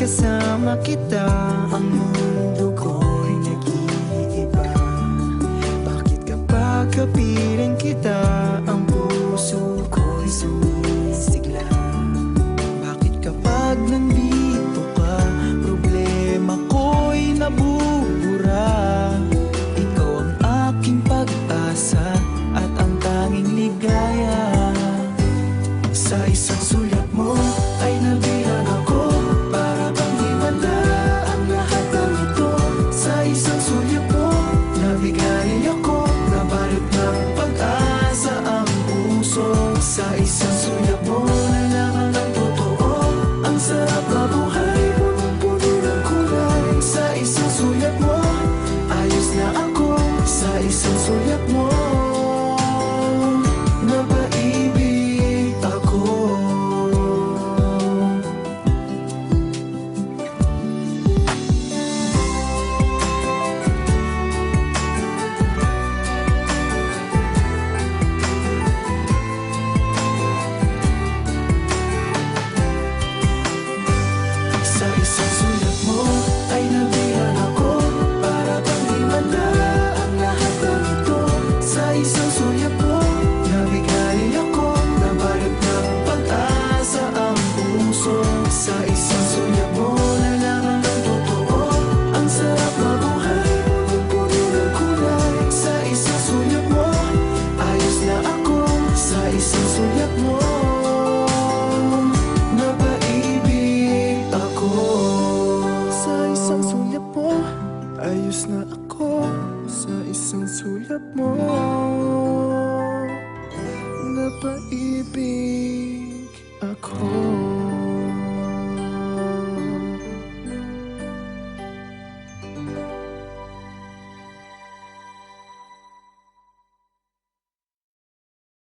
kasama kita Ang mundo ko'y nag-iiba. Bakit kapag kapiling kita Ang puso ko'y sumisigla? Bakit kapag nandito Oh. na ako sa isang sulat mo.